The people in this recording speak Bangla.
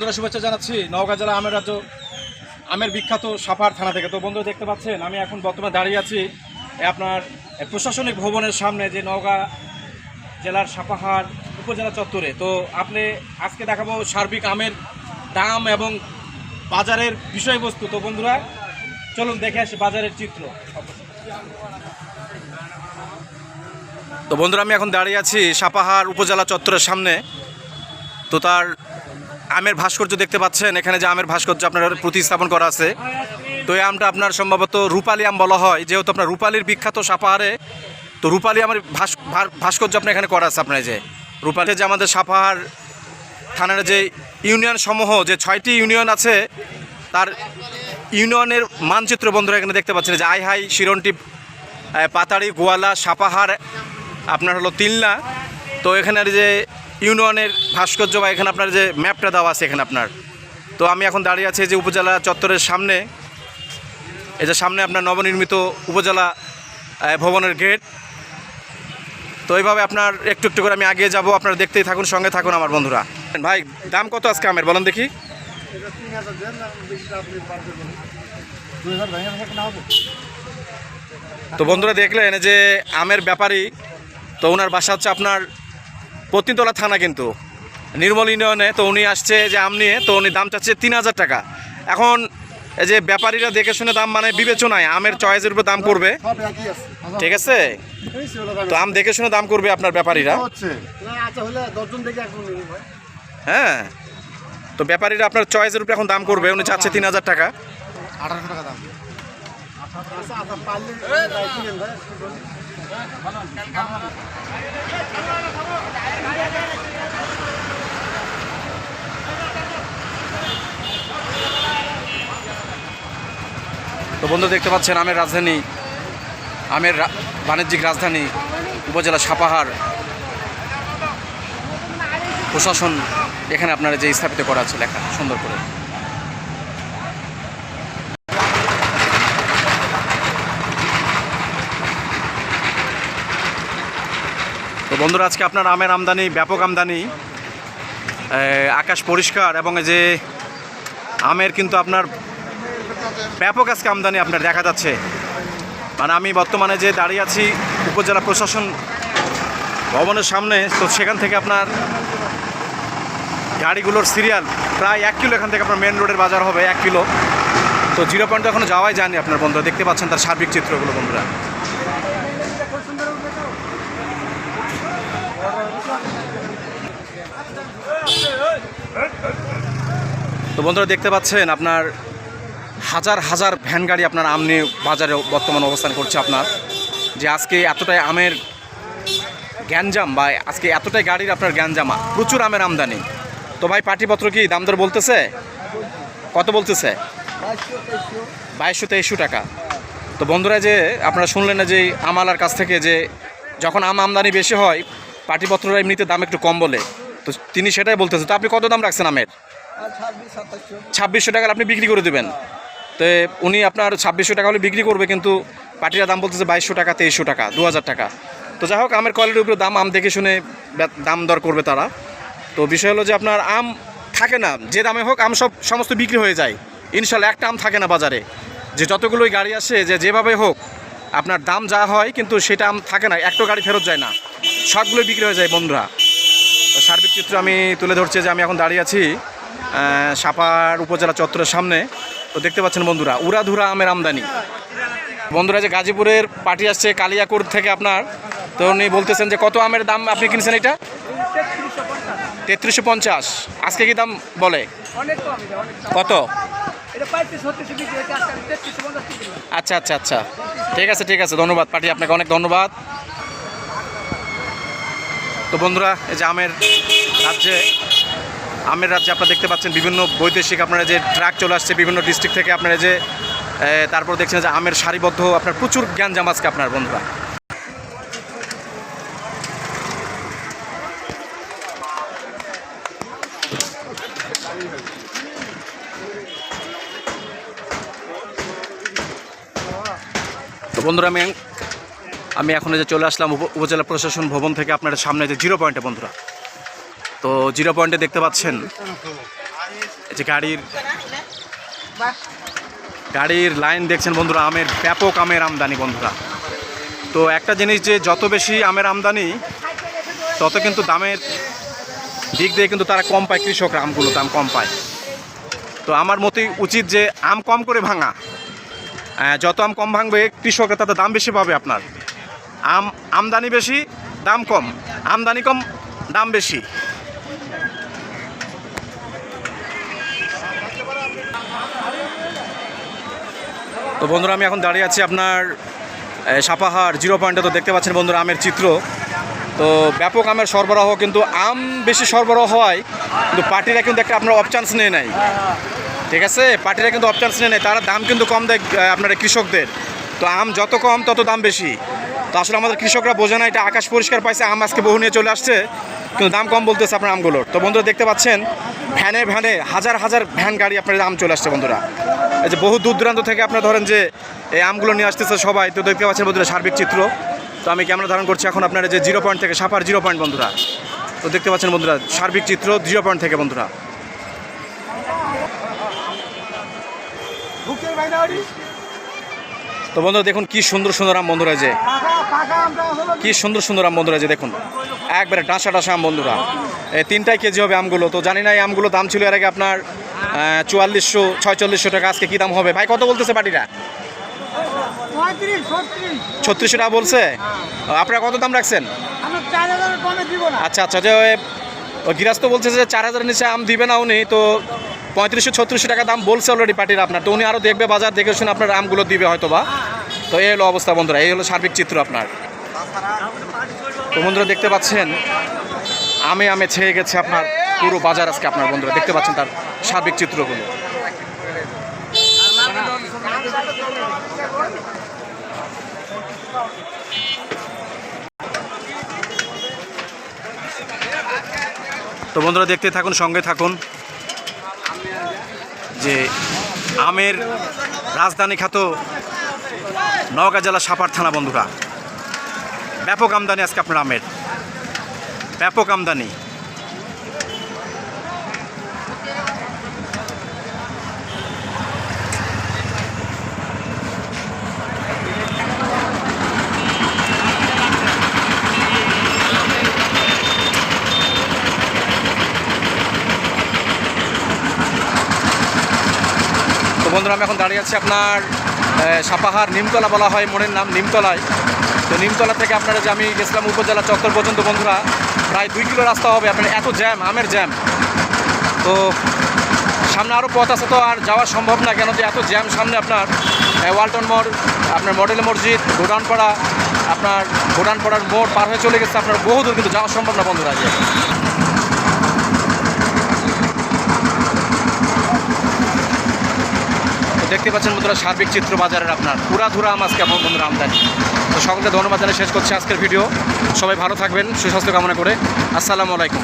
বন্ধুরা, শুভেচ্ছা জানাচ্ছি নওগাঁ জেলা আমের রাজ্য, আমের বিখ্যাত সাপার থানা থেকে। তো বন্ধুরা, দেখতে পাচ্ছেন, আমি এখন বর্তমানে দাঁড়িয়ে আছি আপনার প্রশাসনিক ভবনের সামনে যে নওগাঁ জেলার সাপাহার উপজেলা চত্বরে। তো আপনি আজকে দেখাবো সার্বিক আমের দাম এবং বাজারের বিষয়বস্তু। তো বন্ধুরা, চলুন দেখে আসি বাজারের চিত্র। তো বন্ধুরা, আমি এখন দাঁড়িয়ে আছি সাপাহার উপজেলা চত্বরের সামনে। তো তার আমের ভাস্কর্য দেখতে পাচ্ছেন। এখানে যে আমের ভাস্কর্য আপনার প্রতিস্থাপন করা আছে। তো এই আমটা আপনার সম্ভবত রূপালী আম বলা হয়। যেহেতু আপনার রূপালীর বিখ্যাত সাপাহারে তো রূপালী আমের ভাস্কর্য আপনার এখানে করা আছে আপনার যে। রূপালী যে আমাদের সাপাহার থানার যে ইউনিয়ন সমূহ যে ছয়টি ইউনিয়ন আছে তার ইউনিয়নের মানচিত্র বন্ধুরা এখানে দেখতে পাচ্ছেন। যে আইহাই শিরনটি আহ, পাতাড়ি গোয়ালা সাপাহার আপনার হলো তিলনা তো এখানের যে ইউনিয়নের ভাস্কর্য বা এখানে আপনার যে ম্যাপটা দেওয়া আছে এখানে আপনার। তো আমি এখন দাঁড়িয়ে আছি যে উপজেলা চত্বরের সামনে। এই যে সামনে আপনার নবনির্মিত উপজেলা ভবনের গেট। তো এইভাবে আপনার একটু একটু করে আমি আগিয়ে যাব, আপনারা দেখতেই থাকুন, সঙ্গে থাকুন আমার বন্ধুরা। ভাই, দাম কত আজকে আমের? বলেন দেখি। তো বন্ধুরা দেখলেন যে আমের ব্যাপারী, তো ওনার বাসা হচ্ছে আপনার পত্নীতলা থানা কিন্তু। নির্মল ইউনিয়নে তো উনি আসছে যে আম নিয়ে, তো উনি দাম চাচ্ছে তিন হাজার টাকা। এখন এই যে ব্যাপারীরা দেখে শুনে দাম মানে বিবেচনায়, আমের চয়েসের উপর দাম করবে। ঠিক আছে? তো আম দেখে শুনে দাম করবে আপনার ব্যাপারীরা। হ্যাঁ। তো ব্যাপারীরা আপনার চয়েসের উপরে এখন দাম করবে, উনি চাচ্ছে তিন হাজার টাকা। আঠারোশো টাকা দাম। তো বন্ধু, দেখতে পাচ্ছেন আমের রাজধানী, আমের বাণিজ্যিক রাজধানী, উপজেলা সাপাহার। প্রশাসন এখানে আপনারা যে স্থাপিত করা আছে, লেখা, সুন্দর করে। তো বন্ধুরা, আজকে আপনার আমের আমদানি, ব্যাপক আমদানি আকাশ পরিষ্কার এবং যে আমের কিন্তু আপনার ব্যাপক আজকে আমদানি আপনার দেখা যাচ্ছে। মানে আমি বর্তমানে যে দাঁড়িয়ে আছি উপজেলা প্রশাসন ভবনের সামনে, তো সেখান থেকে আপনার গাড়িগুলোর সিরিয়াল প্রায় এক কিলো এখান থেকে আপনার মেন রোডের বাজার হবে, এক কিলো। তো জিরো পয়েন্ট এখনও যাওয়াই যায়নি আপনার বন্ধুরা, দেখতে পাচ্ছেন তার সার্বিক চিত্রগুলো বন্ধুরা। তো বন্ধুরা দেখতে পাচ্ছেন, আপনার হাজার হাজার ভ্যান গাড়ি আপনার আম নিয়ে বাজারে বর্তমান অবস্থান করছে আপনার। যে আজকে এতটাই আমের গ্যাঞ্জাম বা আজকে এতটাই গাড়ির আপনার গ্যাঞ্জামা, প্রচুর আমের আমদানি। তো ভাই, পাটিপত্র কি দাম দর বলতেছে? কত বলতেছে? বাইশশো তেইশশো টাকা। তো বন্ধুরা যে আপনারা শুনলেন না যে আমালার কাছ থেকে যে যখন আম আমদানি বেশি হয়, পাটিপত্ররা এমনিতে দাম একটু কম বলে। তো তিনি সেটাই বলতেছে। তো আপনি কত দাম রাখছেন আমের? ছাব্বিশশো টাকার আপনি বিক্রি করে দেবেন। তো উনি আপনার ছাব্বিশশো টাকা হলে বিক্রি করবে, কিন্তু পাটিরা দাম বলতেছে বাইশশো টাকা, তেইশশো টাকা, দু হাজার টাকা। তো যাই হোক, আমের কোয়ালিটির উপরে দাম, আম দেখে শুনে দাম দর করবে তারা। তো বিষয় হলো যে আপনার আম থাকে না, যে দামে হোক আম সব সমস্ত বিক্রি হয়ে যায়। ইনশাল্লাহ একটা আম থাকে না বাজারে। যে যতগুলোই গাড়ি আসে, যে যেভাবে হোক, আপনার দাম যা হয়, কিন্তু সেটা আম থাকে না, একটা গাড়ি ফেরত যায় না। সবগুলোই বিক্রি হয়ে যায় বন্ধুরা। সার্বিক চিত্র আমি তুলে ধরছি যে আমি এখন দাঁড়িয়ে আছি সাপার উপজেলা চত্বরের সামনে। তো দেখতে পাচ্ছেন বন্ধুরা, উড়াধুরা আমের আমদানি। বন্ধুরা যে গাজীপুরের পার্টি আসছে কালিয়াকুর থেকে আপনার, তো উনি বলতেছেন যে কত আমের দাম আপনি কিনছেন এটা? তেত্রিশশো পঞ্চাশ। আজকে কি দাম বলে। কত। আচ্ছা আচ্ছা আচ্ছা। ঠিক আছে ঠিক আছে। ধন্যবাদ, পার্টি আপনাকে অনেক ধন্যবাদ। তো বন্ধুরা, এই যে আমের রাজ্যে আমের রাজ্যে আপনারা দেখতে পাচ্ছেন বিভিন্ন বৈদেশিক আপনারা যে ট্রাক চলে আসছে বিভিন্ন ডিস্ট্রিক্ট থেকে আপনারা যে তারপর দেখছেন যে আমের সারিবদ্ধ আপনার প্রচুর জ্ঞানজাম আজকে আপনার বন্ধুরা। তো বন্ধুরা, আমি আমি এখন যে চলে আসলাম উপজেলা প্রশাসন ভবন থেকে আপনার সামনে যে জিরো পয়েন্টে বন্ধুরা। তো জিরো পয়েন্টে দেখতে পাচ্ছেন যে গাড়ির গাড়ির লাইন দেখছেন বন্ধুরা, আমের ব্যাপক আমের আমদানি বন্ধুরা। তো একটা জিনিস যে যত বেশি আমের আমদানি, তত কিন্তু দামের দিক দিয়ে কিন্তু তারা কম পায়, কৃষকরা আমগুলো দাম কম পায়। তো আমার মতে উচিত যে আম কম করে ভাঙা। যত আম কম ভাঙবে, কৃষকরা তাতে দাম বেশি পাবে আপনার। আম, আমদানি বেশি, দাম কম। আমদানি কম, দাম বেশি। তো বন্ধুরা, আমি এখন দাঁড়িয়ে আছি আপনার সাপাহার জিরো পয়েন্টে। তো দেখতে পাচ্ছেন বন্ধুরা, আমের চিত্র। তো ব্যাপক আমের সরবরাহ, কিন্তু আম বেশি সরবরাহ হওয়ায় কিন্তু পার্টিরা কিন্তু একটা আপনার অপচান্স নিয়ে নেয়। ঠিক আছে? পার্টিরা কিন্তু অপচান্স নিয়ে নেয়। তারা দাম কিন্তু কম দেয় আপনার কৃষকদের। তো আম যত কম, তত দাম বেশি। তো আসলে আমাদের কৃষকরা বোঝে না, এটা আকাশ পরিষ্কার পাইছে, আম আজকে বহু নিয়ে চলে আসছে, কিন্তু দাম কম বলতেছে আপনার আমগুলোর। তো বন্ধুরা দেখতে পাচ্ছেন, ভ্যানে ভ্যানে হাজার হাজার ভ্যান গাড়ি আপনার আম চলে আসছে বন্ধুরা। এই যে বহু দূর দূরান্ত থেকে আপনার ধরেন যে এই আমগুলো নিয়ে আসতেছে সবাই, তো দেখতে পাচ্ছেন বন্ধুরা সার্বিক চিত্র। তো আমি ক্যামেরা ধারণ করছি এখন আপনার যে জিরো পয়েন্ট থেকে, সাপার জিরো পয়েন্ট বন্ধুরা। তো দেখতে পাচ্ছেন বন্ধুরা, সার্বিক চিত্র জিরো পয়েন্ট থেকে বন্ধুরা। তো বন্ধুরা দেখুন কি সুন্দর সুন্দর আম বন্ধুরা যে। কি সুন্দর সুন্দর আম বন্ধুরা যে দেখুন। একবারে ডাঁসা ডাঁসা আম বন্ধুরা। এই তিনটাই কেজি হবে আমগুলো। তো জানি না এই আমগুলো দাম ছিল এর আগে আপনার চুয়াল্লিশশো, ছয়চল্লিশশো টাকা। আজকে কী দাম হবে? ভাই, কত বলতেছে পঁয়ত্রিশ ছত্রিশশো টাকা বলছে? আপনারা কত দাম রাখছেন? হাজার আচ্ছা আচ্ছা যে ওই গৃহস্থ বলছে যে চার হাজারের নিচে আম দিবে না উনি। তো পঁয়ত্রিশশো ছত্রিশশো টাকা দাম বলছে অলরেডি পার্টির আপনার। তো উনি আরও দেখবে, বাজার দেখে শুনে আপনার আমগুলো দিবে হয়তো বা তো এই হলো অবস্থা বন্ধুরা, এই হলো সার্বিক চিত্র আপনার। তো বন্ধুরা দেখতে পাচ্ছেন, আমে আমে ছেয়ে গেছে আপনার পুরো বাজার আজকে আপনার বন্ধুরা। দেখতে পাচ্ছেন তার সার্বিক চিত্রগুলো। তো বন্ধুরা দেখতে থাকুন, সঙ্গে থাকুন। যে আমের রাজধানী খ্যাত নওগাঁ জেলা সাপার থানা, বন্ধুরা। ব্যাপক আমদানি আজকে আপনার আমের। ব্যাপক আমদানি। বন্ধুরা, আমি এখন দাঁড়িয়ে আছি আপনার সাপাহার নিমতলা বলা হয় মোড়ের নাম নিমতলায়। তো নিমতলা থেকে আপনারা যে আমি গেছিলাম উপজেলা চত্বর পর্যন্ত, বন্ধুরা, প্রায় দুই কিলো রাস্তা হবে, আপনার এত জ্যাম, আমের জ্যাম। তো সামনে আরও পথ আছে তো, আর যাওয়া সম্ভব না কেন যে এত জ্যাম সামনে আপনার ওয়ালটন মোড়, আপনার মডেল মসজিদ গোডানপাড়া আপনার গোডানপাড়ার মোড় পার হয়ে চলে গেছে, আপনার বহু দূর কিন্তু যাওয়া সম্ভব না, বন্ধুরা যে দেখতে পাচ্ছেন বন্ধুরা, সার্বিক চিত্র বাজারের আপনার পুরা ধুরা আম আজকে আমার বন্ধুরা আমদানি। তো সকলকে ধন্যবাদ জানিয়ে শেষ করছি আজকের ভিডিও। সবাই ভালো থাকবেন, সুস্বাস্থ্য কামনা করে। আসসালামু আলাইকুম।